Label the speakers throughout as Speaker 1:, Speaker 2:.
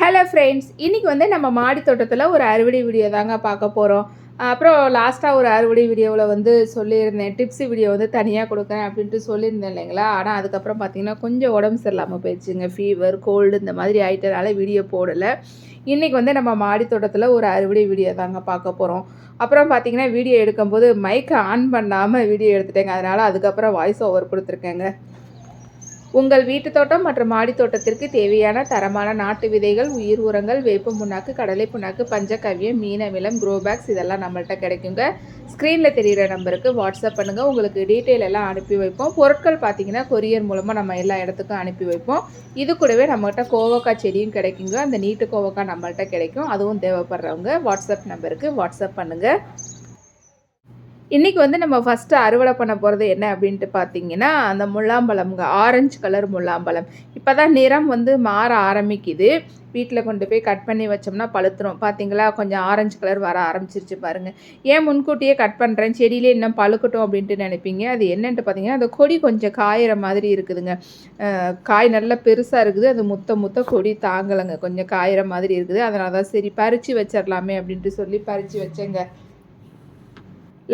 Speaker 1: Hello friends இன்றைக்கி வந்து நம்ம மாடி தோட்டத்தில் ஒரு அறுவடை வீடியோ தாங்க பார்க்க போகிறோம் அப்புறம் லாஸ்ட்டாக ஒரு அறுவடை வீடியோவில் வந்து சொல்லியிருந்தேன். டிப்ஸு வீடியோ வந்து தனியாக கொடுக்குறேன் அப்படின்ட்டு சொல்லியிருந்தேன் இல்லைங்களா? ஆனால் அதுக்கப்புறம் பார்த்தீங்கன்னா கொஞ்சம் உடம்பு சரியில்லாமல் போயிடுச்சுங்க. ஃபீவர் கோல்டு இந்த மாதிரி ஆகிட்டனால வீடியோ போடலை. இன்றைக்கி வந்து நம்ம மாடி தோட்டத்தில் ஒரு அறுவடை வீடியோ தாங்க பார்க்க போகிறோம் அப்புறம் பார்த்தீங்கன்னா வீடியோ எடுக்கும்போது மைக்கை ஆன் பண்ணாமல் வீடியோ எடுத்துட்டேங்க. அதனால் அதுக்கப்புறம் வாய்ஸ் ஓவர் கொடுத்துருக்கேங்க. உங்கள் வீட்டு தோட்டம் மற்றும் மாடி தோட்டத்திற்கு தேவையான தரமான நாட்டு விதைகள் உயிர் உரங்கள் வேப்ப புண்ணாக்கு கடலை புண்ணாக்கு பஞ்சகவ்யம் மீனவிலம் குரோபேக்ஸ் பேக்ஸ் இதெல்லாம் நம்மள்கிட்ட கிடைக்குங்க. ஸ்க்ரீனில் தெரிகிற நம்பருக்கு வாட்ஸ்அப் பண்ணுங்கள் உங்களுக்கு டீட்டெயில் எல்லாம் அனுப்பி வைப்போம். பொருட்கள் பார்த்தீங்கன்னா கொரியர் மூலமாக நம்ம எல்லா இடத்துக்கும் அனுப்பி வைப்போம். இது கூடவே நம்மகிட்ட கோவக்காய் செடியும் கிடைக்குங்க. அந்த நீட்டு கோவக்காய் நம்மள்ட்ட கிடைக்கும். அதுவும் தேவைப்படுறவங்க வாட்ஸ்அப் நம்பருக்கு வாட்ஸ்அப் பண்ணுங்கள் இன்றைக்கி வந்து நம்ம ஃபஸ்ட்டு அறுவடை பண்ண போகிறது என்ன அப்படின்ட்டு பார்த்தீங்கன்னா அந்த முள்ளாம்பழம்ங்க ஆரஞ்சு கலர் முள்ளாம்பழம். இப்போ தான் நிறம் வந்து மாற ஆரம்பிக்குது. வீட்டில் கொண்டு போய் கட் பண்ணி வச்சோம்னா பழுத்துரும். பார்த்தீங்களா கொஞ்சம் ஆரஞ்சு கலர் வர ஆரம்பிச்சிருச்சு பாருங்கள் ஏன் முன்கூட்டியே கட் பண்ணுறேன் செடியிலே இன்னும் பழுக்கட்டும் அப்படின்ட்டு நினைப்பீங்க. அது என்னென்ட்டு பார்த்தீங்கன்னா அந்த கொடி கொஞ்சம் காயிற மாதிரி இருக்குதுங்க. காய் நல்லா பெருசாக இருக்குது. அது முத்த முத்த கொடி தாங்கலைங்க. கொஞ்சம் காயிற மாதிரி இருக்குது. அதனால தான் சரி பறித்து வச்சிடலாமே அப்படின்ட்டு சொல்லி பறித்து வச்சேங்க.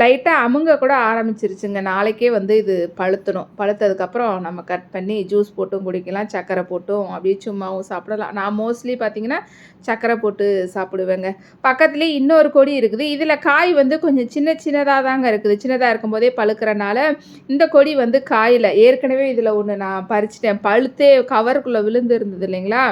Speaker 1: லைட்டாக அமுங்க கூட ஆரம்பிச்சிருச்சுங்க. நாளைக்கே வந்து இது பழுத்தணும் பழுத்ததுக்கப்புறம் நம்ம கட் பண்ணி ஜூஸ் போட்டும் குடிக்கலாம் சக்கரை போட்டும். அப்படியே சும்மாவும் சாப்பிடலாம். நான் மோஸ்ட்லி பார்த்தீங்கன்னா சக்கரை போட்டு சாப்பிடுவேங்க. பக்கத்துலேயே இன்னொரு கொடி இருக்குது. இதில் காய் வந்து கொஞ்சம் சின்ன சின்னதாக தாங்க இருக்குது. சின்னதாக இருக்கும்போதே பழுக்கிறனால இந்த கொடி வந்து காயில். ஏற்கனவே இதில் ஒன்று நான் பறிச்சிட்டேன். பழுத்தே கவருக்குள்ளே விழுந்து இருந்தது இல்லைங்களா?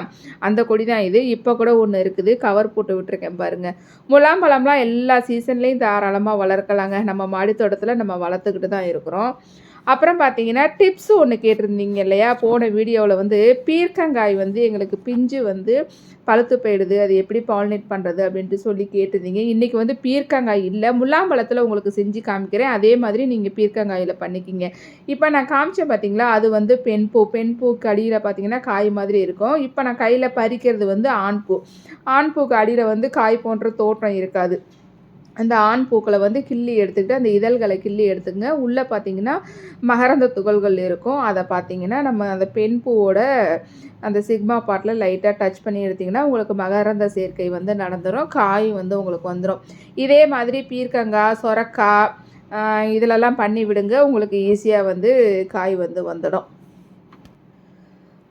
Speaker 1: அந்த கொடி தான் இது. இப்போ கூட ஒன்று இருக்குது. கவர் போட்டு விட்டுருக்கேன் பாருங்கள் முலாம்பழம்லாம் எல்லா சீசன்லேயும் தாராளமாக வளர்க்கலாங்க. நம்ம மாடி தோட்டத்தில் நம்ம வளர்த்துக்கிட்டு தான் இருக்கிறோம். அப்புறம் பார்த்தீங்கன்னா டிப்ஸ் ஒன்று கேட்டிருந்தீங்க இல்லையா? போன வீடியோவில் வந்து பீர்க்கங்காய் வந்து எங்களுக்கு பிஞ்சு வந்து பழுத்து போயிடுது அது எப்படி பாலினேட் பண்ணுறது அப்படின்ட்டு சொல்லி கேட்டிருந்தீங்க. இன்றைக்கி வந்து பீர்க்கங்காய் இல்லை முலாம்பழத்தில் உங்களுக்கு செஞ்சு காமிக்கிறேன். அதே மாதிரி நீங்கள் பீர்க்கங்காயில் பண்ணிக்கிங்க. இப்போ நான் காமிச்சேன் பார்த்தீங்களா அது வந்து பெண் பூ பெண் பூக்கு அடியில் பார்த்தீங்கன்னா காய் மாதிரி இருக்கும். இப்போ நான் கையில் பறிக்கிறது வந்து ஆண் பூ. ஆண் பூக்கு அடியில் வந்து காய் போன்ற தோற்றம் இருக்காது. அந்த ஆண் பூக்களை வந்து கிள்ளி எடுத்துக்கிட்டு அந்த இதழ்களை கிள்ளி எடுத்துங்க உள்ளே பார்த்தீங்கன்னா மகரந்த துகள்கள் இருக்கும். அதை பார்த்தீங்கன்னா நம்ம அந்த பெண் பூவோட அந்த சிக்மா பாட்டில் லைட்டாக டச் பண்ணி எடுத்திங்கன்னா உங்களுக்கு மகரந்த சேர்க்கை வந்து நடந்துடும் காய் வந்து உங்களுக்கு வந்துடும் இதே மாதிரி பீர்க்கங்காய் சொரக்காய் இதிலெல்லாம் பண்ணி விடுங்க. உங்களுக்கு ஈஸியாக வந்து காய் வந்து வந்துடும்.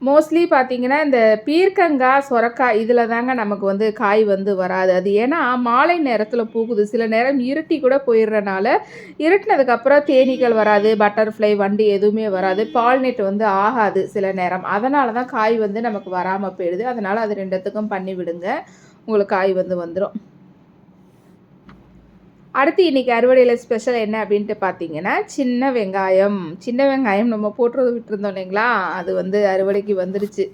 Speaker 1: மோஸ்ட்லி பார்த்தீங்கன்னா இந்த பீர்க்கங்காய் சொரக்காய் இதில் தாங்க நமக்கு வந்து காய் வந்து வராது. அது ஏன்னா மாலை நேரத்தில் பூக்குது. சில நேரம் இருட்டி கூட போயிடுறனால இருட்டினதுக்கப்புறம் தேனீக்கள் வராது பட்டர்ஃப்ளை வண்டி எதுவுமே வராது. பால்நெட் வந்து ஆகாது சில நேரம். அதனால தான் காய் வந்து நமக்கு வராமல் போயிடுது. அதனால் அது ரெண்டுத்துக்கும் பண்ணி விடுங்க. உங்களுக்கு காய் வந்து வந்துடும் அடுத்து இன்றைக்கி அறுவடையில் ஸ்பெஷல் என்ன அப்படின்ட்டு பார்த்தீங்கன்னா சின்ன வெங்காயம். சின்ன வெங்காயம் நம்ம போட்டுறது விட்டுருந்தோம் இல்லைங்களா? அது வந்து அறுவடைக்கு வந்துருச்சு.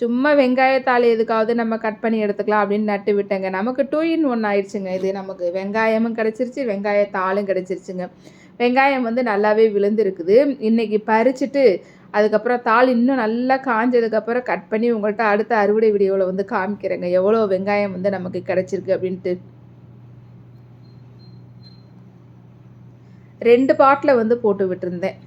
Speaker 1: சும்மா வெங்காயத்தாள் எதுக்காவது நம்ம கட் பண்ணி எடுத்துக்கலாம் அப்படின்னு நட்டு விட்டேங்க. நமக்கு டூ இன் ஒன் ஆயிடுச்சுங்க இது. நமக்கு வெங்காயமும் கிடச்சிருச்சு வெங்காயத்தாளும் கிடச்சிருச்சுங்க. வெங்காயம் வந்து நல்லாவே விழுந்துருக்குது. இன்றைக்கி பறிச்சுட்டு அதுக்கப்புறம் தாள் இன்னும் நல்லா காஞ்சதுக்கப்புறம் கட் பண்ணி உங்கள்கிட்ட அடுத்த அறுவடை வீடியோவில் வந்து காமிக்கிறேங்க. எவ்வளோ வெங்காயம் வந்து நமக்கு கிடச்சிருக்கு அப்படின்ட்டு. ரெண்டு பாட்டில் வந்து போட்டு விட்டுருந்தேன்.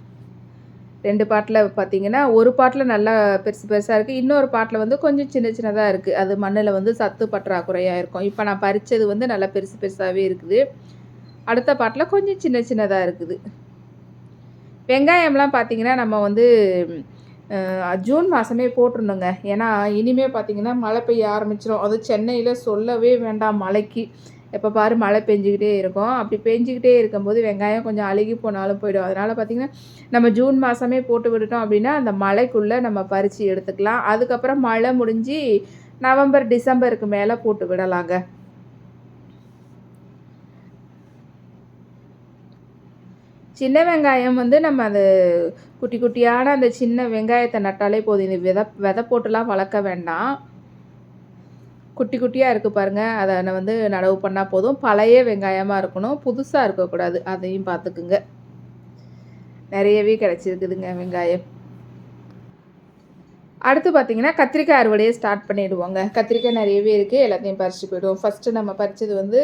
Speaker 1: ரெண்டு பாட்டில் பார்த்தீங்கன்னா ஒரு பாட்டில் நல்லா பெருசு பெருசாக இருக்குது இன்னொரு பாட்டில் வந்து கொஞ்சம் சின்ன சின்னதாக இருக்குது அது மண்ணில் வந்து சத்து பற்றாக்குறையாக இருக்கும். இப்போ நான் பறித்தது வந்து நல்லா பெருசு பெருசாகவே இருக்குது. அடுத்த பாட்டில் கொஞ்சம் சின்ன சின்னதாக இருக்குது. வெங்காயம்லாம் பார்த்தீங்கன்னா நம்ம வந்து ஜூன் மாதமே போட்டிருந்தோங்க. ஏன்னா இனிமேல் பார்த்தீங்கன்னா மழை பெய்ய ஆரம்பிச்சிடும் அதுவும் சென்னையில் சொல்லவே வேண்டாம் மழைக்கு. எப்போ பாரு மழை பெஞ்சிக்கிட்டே இருக்கும். அப்படி பெஞ்சிக்கிட்டே இருக்கும்போது வெங்காயம் கொஞ்சம் அழுகி போனாலும் போயிடும். அதனால் பார்த்திங்கன்னா நம்ம ஜூன் மாதமே போட்டு விட்டுட்டோம் அப்படின்னா அந்த மழைக்குள்ளே நம்ம பறித்து எடுத்துக்கலாம். அதுக்கப்புறம் மழை முடிஞ்சு நவம்பர் டிசம்பருக்கு மேலே போட்டு விடலாங்க. சின்ன வெங்காயம் வந்து நம்ம அது குட்டி குட்டியான அந்த சின்ன வெங்காயத்தை நட்டாலே போதும். இந்த விதை விதை போட்டுலாம் வளர்க்க வேண்டாம். குட்டி குட்டியாக இருக்குது பாருங்கள் அதை வந்து நடவு பண்ணால் போதும். பழைய வெங்காயமாக இருக்கணும். புதுசாக இருக்கக்கூடாது. அதையும் பார்த்துக்குங்க நிறையவே கிடச்சிருக்குதுங்க வெங்காயம். அடுத்து பார்த்தீங்கன்னா கத்திரிக்காய் அறுவடையை ஸ்டார்ட் பண்ணிவிடுவோங்க கத்திரிக்காய் நிறையவே இருக்குது எல்லாத்தையும் பறிச்சு போயிடுவோம். ஃபஸ்ட்டு நம்ம பறிச்சது வந்து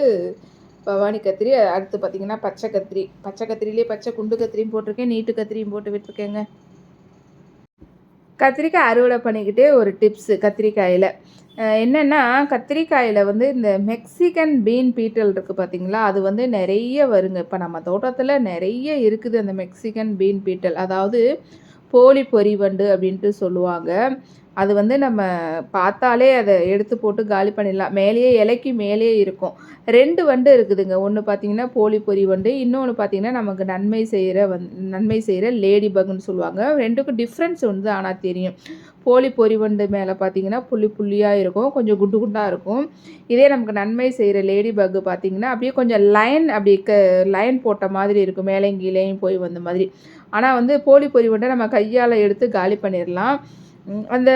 Speaker 1: பவானி கத்திரி அடுத்து பார்த்தீங்கன்னா பச்சை கத்திரி. பச்சை கத்திரிலே பச்சை குண்டு கத்திரியும் போட்டிருக்கேன். நீட்டு கத்திரியும் போட்டு விட்டுருக்கேங்க. கத்திரிக்காய் அறுவடை பண்ணிக்கிட்டே ஒரு டிப்ஸு கத்திரிக்காயில். என்னென்னா கத்திரிக்காயில் வந்து இந்த மெக்சிகன் பீன் பீட்டல் இருக்குது பார்த்தீங்களா அது வந்து நிறைய வருங்க. இப்போ நம்ம தோட்டத்தில் நிறைய இருக்குது அந்த மெக்சிகன் பீன் பீட்டல் அதாவது போலி பொரிவண்டு அப்படின்ட்டு சொல்லுவாங்க. அது வந்து நம்ம பார்த்தாலே அதை எடுத்து போட்டு காலி பண்ணிடலாம். மேலேயே இலைக்கு மேலேயே இருக்கும். ரெண்டு வண்டு இருக்குதுங்க. ஒன்று பார்த்தீங்கன்னா போலி பொறி வண்டு இன்னொன்று பார்த்தீங்கன்னா நமக்கு நன்மை செய்கிற வந் நன்மை செய்கிற லேடி பக்னு சொல்லுவாங்க. ரெண்டுக்கும் டிஃப்ரென்ஸ் வந்து ஆனால் தெரியும். போலி பொறி வண்டு மேலே பார்த்தீங்கன்னா புள்ளி புள்ளியாக இருக்கும். கொஞ்சம் குண்டு குண்டாக இருக்கும். இதே நமக்கு நன்மை செய்கிற லேடி பக்கு பார்த்தீங்கன்னா அப்படியே கொஞ்சம் லைன் அப்படி க லைன் போட்ட மாதிரி இருக்கும். மேலேயும் கீழேயும் போய் வந்த மாதிரி. ஆனால் வந்து போலி பொறி வண்டை நம்ம கையால் எடுத்து காலி பண்ணிடலாம். அந்த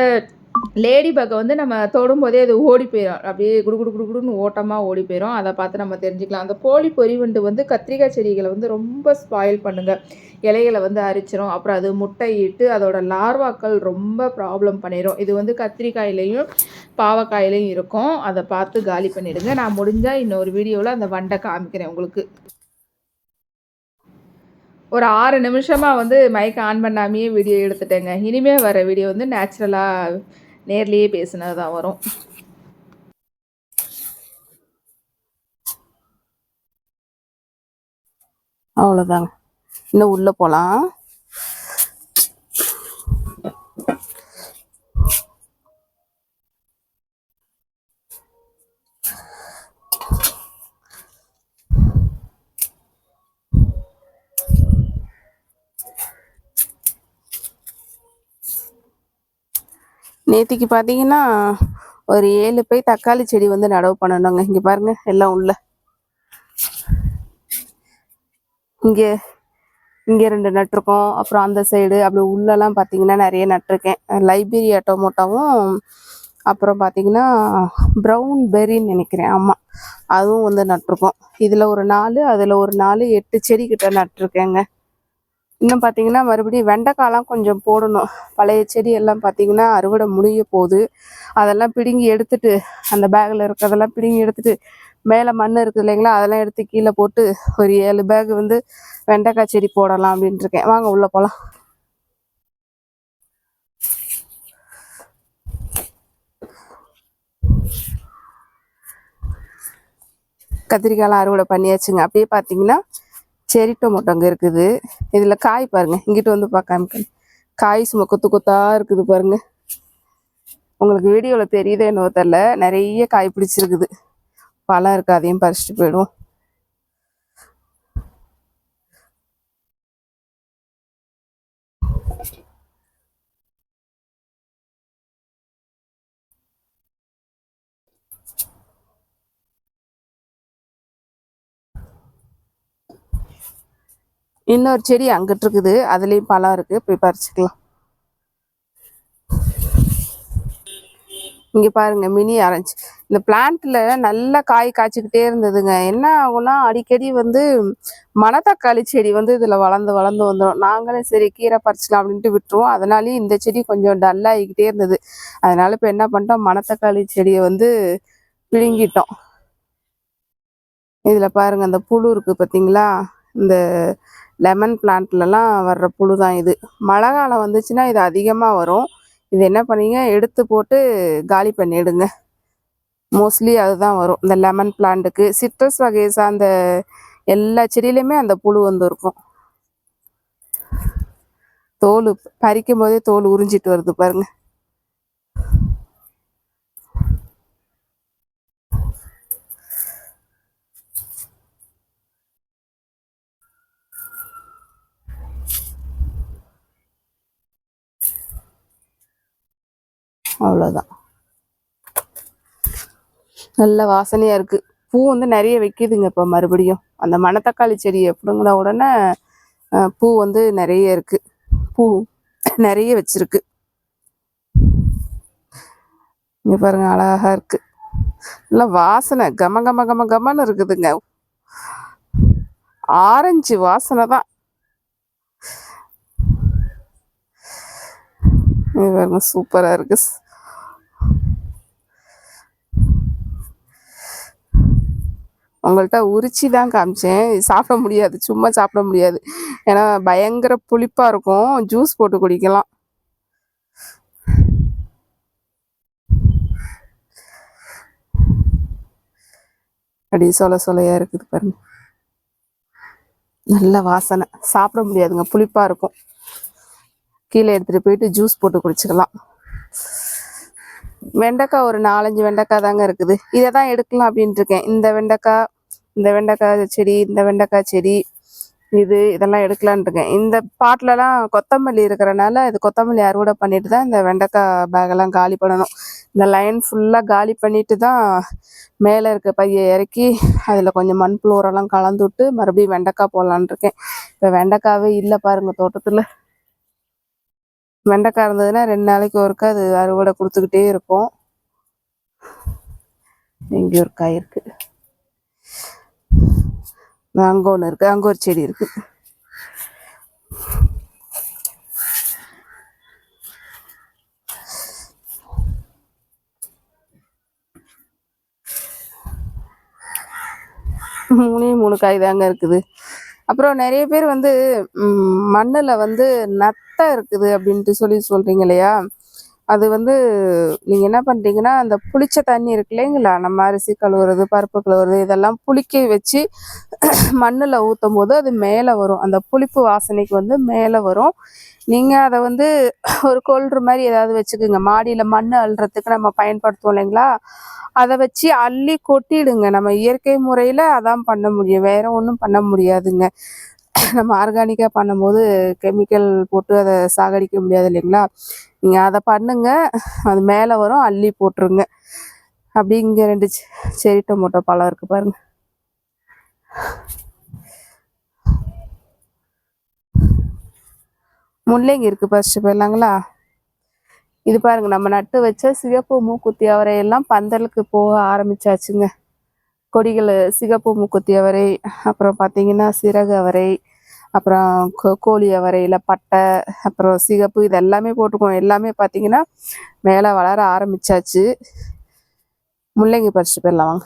Speaker 1: லேடி பக்கை வந்து நம்ம தொடும்போதே அது ஓடி போயிடும் அப்படியே குடு குடு குடு குடுன்னு ஓட்டமாக ஓடி போயிடும் அதை பார்த்து நம்ம தெரிஞ்சுக்கலாம். அந்த போலி பொறிவண்டு வந்து கத்திரிக்காய் செடிகளை வந்து ரொம்ப ஸ்பாயில் பண்ணுங்கள் இலைகளை வந்து அரிச்சிரும். அப்புறம் அது முட்டையிட்டு அதோட லார்வாக்கள் ரொம்ப ப்ராப்ளம் பண்ணிடும் இது வந்து கத்திரிக்காயிலையும் பாவக்காயிலையும் இருக்கும். அதை பார்த்து காலி பண்ணிவிடுங்க நான் முடிஞ்சால் இன்னொரு வீடியோவில் அந்த வண்டை காமிக்கிறேன் உங்களுக்கு. ஒரு ஆறு நிமிஷமாக வந்து மைக் ஆன் பண்ணாமையே வீடியோ எடுத்துட்டேங்க. இனிமே வர வீடியோ வந்து நேச்சுரலாக நேர்லேயே பேசினது தான் வரும்.
Speaker 2: அவ்வளோதாங்க இன்னும் உள்ளே போகலாம் நேத்திக்கு பார்த்தீங்கன்னா ஒரு ஏழு பை தக்காளி செடி வந்து நடவு பண்ணணுங்க. இங்கே பாருங்க எல்லாம் உள்ள. இங்கே இங்கே ரெண்டு நட்டிருக்கோம் அப்புறம் அந்த சைடு அப்படி உள்ளெல்லாம் பார்த்தீங்கன்னா நிறைய நட்டிருக்கேன் லைப்ரரி டொமோட்டோவும் அப்புறம் பார்த்தீங்கன்னா ப்ரௌன் பெரின்னு நினைக்கிறேன். ஆமாம் அதுவும் வந்து நட்டிருக்கோம் இதில் ஒரு நாலு அதில் ஒரு நாலு எட்டு செடி கிட்ட நட்டிருக்கேங்க இன்னும் பார்த்தீங்கன்னா மறுபடியும் வெண்டைக்காலாம் கொஞ்சம் போடணும். பழைய செடி எல்லாம் பார்த்தீங்கன்னா அறுவடை முடிய போகுது. அதெல்லாம் பிடுங்கி எடுத்துட்டு அந்த பேக்கில் இருக்கிறதெல்லாம் பிடுங்கி எடுத்துட்டு மேலே மண் இருக்குது இல்லைங்களா? அதெல்லாம் எடுத்து கீழே போட்டு ஒரு ஏழு பேக் வந்து வெண்டைக்காய் செடி போடலாம் அப்படின்ட்டு இருக்கேன் வாங்க உள்ளே போகலாம் கத்திரிக்காயெலாம் அறுவடை பண்ணியாச்சுங்க. அப்படியே பார்த்தீங்கன்னா செரி டொமேட்டோ அங்கே இருக்குது. இதில் காய் பாருங்க. இங்கிட்டு வந்து பார்க்காம காய் சும்மா கொத்து கொத்தாக இருக்குது பாருங்கள் உங்களுக்கு வீடியோவில் தெரியுதோ என்னவோ தெரில நிறைய காய் பிடிச்சிருக்குது. பழம் இருக்கு அதையும் பறிச்சுட்டு போயிடுவோம். இன்னொரு செடி அங்கிட்டு இருக்குது அதுலேயும் பழம் இருக்கு. போய் பறிச்சுக்கலாம். இங்கே பாருங்க மினி ஆரஞ்சு இந்த பிளான்ட்ல நல்லா காய் காய்ச்சிக்கிட்டே இருந்ததுங்க. என்ன ஆகும்னா அடிக்கடி வந்து மணத்தக்காளி செடி வந்து இதில் வளர்ந்து வளர்ந்து வந்துடும் நாங்களும் சரி கீரை பறிச்சலாம் அப்படின்ட்டு விட்டுருவோம். அதனாலேயும் இந்த செடி கொஞ்சம் டல் ஆகிக்கிட்டே இருந்தது. அதனால இப்போ என்ன பண்ணிட்டோம் மணத்தக்காளி செடியை வந்து பிடுங்கிட்டோம். இதில் பாருங்க அந்த புழு இருக்கு பார்த்தீங்களா இந்த லெமன் பிளான்ட்லலாம் வர்ற புழு தான் இது. மழை காலம் வந்துச்சுன்னா இது அதிகமாக வரும். இது என்ன பண்ணீங்க? எடுத்து போட்டு காலி பண்ணிடுங்க. மோஸ்ட்லி அதுதான் வரும். இந்த லெமன் பிளான்ட்டுக்கு சிட்ரஸ் வகையை சார்ந்த எல்லா செடியிலையுமே அந்த புழு வந்து இருக்கும். தோல் பறிக்கும் போதே தோல் உறிஞ்சிட்டு வருது பாருங்கள் அவ்வளோதான் நல்ல வாசனையாக இருக்குது பூ வந்து நிறைய வைக்குதுங்க இப்போ மறுபடியும். அந்த மணத்தக்காளி செடியை பிடுங்கின உடனே பூ வந்து நிறைய இருக்குது பூ நிறைய வச்சுருக்கு. இங்கே பாருங்க அழகாக இருக்குது நல்லா வாசனை கம கம கம கமன்னு இருக்குதுங்க. ஆரஞ்சு வாசனை தான். இது பாருங்க சூப்பராக இருக்குது உங்கள்கிட்ட உரிச்சி தான் காமிச்சேன். சாப்பிட முடியாது. சும்மா சாப்பிட முடியாது. ஏன்னா பயங்கர புளிப்பாக இருக்கும். ஜூஸ் போட்டு குடிக்கலாம். அப்படி சொல சொலையாக இருக்குது பாருங்க. நல்ல வாசனை. சாப்பிட முடியாதுங்க. புளிப்பாக இருக்கும். கீழே எடுத்துகிட்டு போயிட்டு ஜூஸ் போட்டு குடிச்சிக்கலாம். வெண்டைக்காய் ஒரு நாலஞ்சு வெண்டைக்காய் தாங்க இருக்குது. இதை தான் எடுக்கலாம் அப்படின்ட்டு இருக்கேன் இந்த வெண்டைக்காய் இந்த வெண்டைக்காய் செடி இந்த வெண்டைக்காய் செடி இது இதெல்லாம் எடுக்கலான் இருக்கேன் இந்த பாட்டிலலாம் கொத்தமல்லி இருக்கிறனால இது கொத்தமல்லி அறுவடை பண்ணிட்டு தான் இந்த வெண்டைக்காய் பேக்கெல்லாம் காலி பண்ணணும். இந்த லைன் ஃபுல்லாக காலி பண்ணிட்டு தான் மேலே இருக்க பையை இறக்கி அதில் கொஞ்சம் மண் புளோரெல்லாம் கலந்து விட்டு மறுபடியும் வெண்டைக்காய் போடலான் இருக்கேன் இப்போ வெண்டைக்காவே இல்லை பாருங்கள் தோட்டத்தில். வெண்டைக்காய் இருந்ததுன்னா ரெண்டு நாளைக்கு ஒருக்கா அது அறுவடை கொடுத்துக்கிட்டே இருக்கும். இங்கே ஒரு காய் இருக்கு. அங்கே ஒன்று இருக்கு. அங்கே ஒரு செடி இருக்கு. மூணே மூணு காய் தாங்க இருக்குது. அப்புறம் நிறைய பேர் வந்து மண்ணில் வந்து நத்தை இருக்குது அப்படின்ட்டு சொல்லி சொல்கிறீங்க இல்லையா? அது வந்து நீங்கள் என்ன பண்ணுறீங்கன்னா அந்த புளிச்ச தண்ணி இருக்கு இல்லைங்களா நம்ம அரிசி கழுவுறது பருப்பு கழுவுறது இதெல்லாம் புளிக்க வச்சு மண்ணில் ஊற்றும் போது அது மேலே வரும். அந்த புளிப்பு வாசனைக்கு வந்து மேலே வரும். நீங்கள் அதை வந்து ஒரு கொல்ற மாதிரி ஏதாவது வச்சுக்கோங்க. மாடியில் மண் அள்ளுறதுக்கு நம்ம பயன்படுத்துவோம் இல்லைங்களா? அதை வச்சு அள்ளி கொட்டிடுங்க. நம்ம இயற்கை முறையில் அதான் பண்ண முடியும். வேற ஒன்றும் பண்ண முடியாதுங்க. நம்ம ஆர்கானிக்காக பண்ணும்போது கெமிக்கல் போட்டு அதை சாகடிக்க முடியாது இல்லைங்களா? நீங்கள் அதை பண்ணுங்க. அது மேலே வரும் அள்ளி போட்டுருங்க. அப்படி இங்கே ரெண்டு செரி டொமோட்டோ பழம் இருக்குது பாருங்க. முள்ளங்கி இருக்குது ஃபஸ்ட்டு போயிடலாங்களா இது பாருங்கள் நம்ம நட்டு வச்ச சிவப்பு மூக்குத்தி அவரை எல்லாம் பந்தலுக்கு போக ஆரம்பிச்சாச்சுங்க. கொடிகள் சிகப்பு மூக்குத்தி அவரை அப்புறம் பார்த்தீங்கன்னா சிறகு அவரை அப்புறம் கோ- கோழி அவரையில் பட்டை அப்புறம் சிகப்பு இது எல்லாமே போட்டுக்கோம் எல்லாமே பார்த்தீங்கன்னா மேலே வளர ஆரம்பிச்சாச்சு. முள்ளங்கி பறிச்சுட்டு போயிடலாம் வாங்க.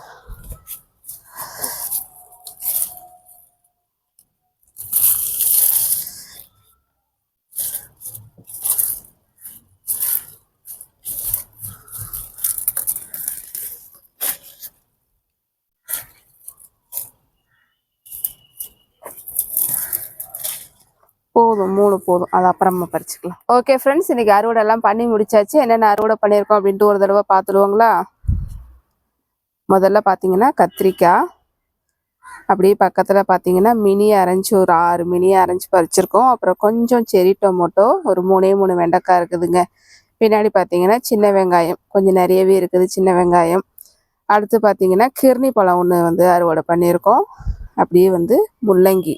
Speaker 2: போதும். போதும் அது அப்புறமா பறிச்சுக்கலாம். ஓகே ஃப்ரெண்ட்ஸ் இன்னைக்கு அறுவடை எல்லாம் பண்ணி முடிச்சாச்சு. என்னென்ன அறுவடை பண்ணியிருக்கோம் அப்படின்ட்டு ஒரு தடவை பார்த்துடுவோங்களா? முதல்ல பார்த்தீங்கன்னா கத்திரிக்காய். அப்படியே பக்கத்தில் பார்த்தீங்கன்னா மினி அரைஞ்சி ஒரு ஆறு மினி அரைஞ்சி பறிச்சிருக்கோம். அப்புறம் கொஞ்சம் செரி டொமேட்டோ ஒரு மூணே மூணு வெண்டைக்காய் இருக்குதுங்க. பின்னாடி பார்த்தீங்கன்னா சின்ன வெங்காயம். கொஞ்சம் நிறையவே இருக்குது சின்ன வெங்காயம். அடுத்து பார்த்தீங்கன்னா கிர்னி பழம் ஒன்று வந்து அறுவடை பண்ணியிருக்கோம். அப்படியே வந்து முள்ளங்கி.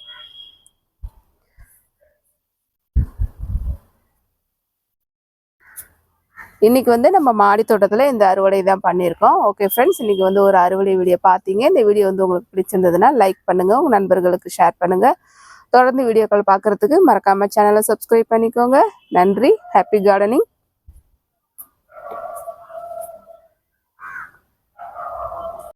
Speaker 2: இன்றைக்கி வந்து நம்ம மாடி தோட்டத்தில் இந்த அறுவடை தான் பண்ணியிருக்கோம். ஓகே ஃப்ரெண்ட்ஸ் இன்றைக்கி வந்து ஒரு அறுவடை வீடியோ பார்த்தீங்க. இந்த வீடியோ வந்து உங்களுக்கு பிடிச்சிருந்ததுன்னா லைக் பண்ணுங்கள் உங்கள் நண்பர்களுக்கு ஷேர் பண்ணுங்கள் தொடர்ந்து வீடியோக்கள் பார்க்கறதுக்கு மறக்காமல் சேனலை சப்ஸ்கிரைப் பண்ணிக்கோங்க. நன்றி. Happy gardening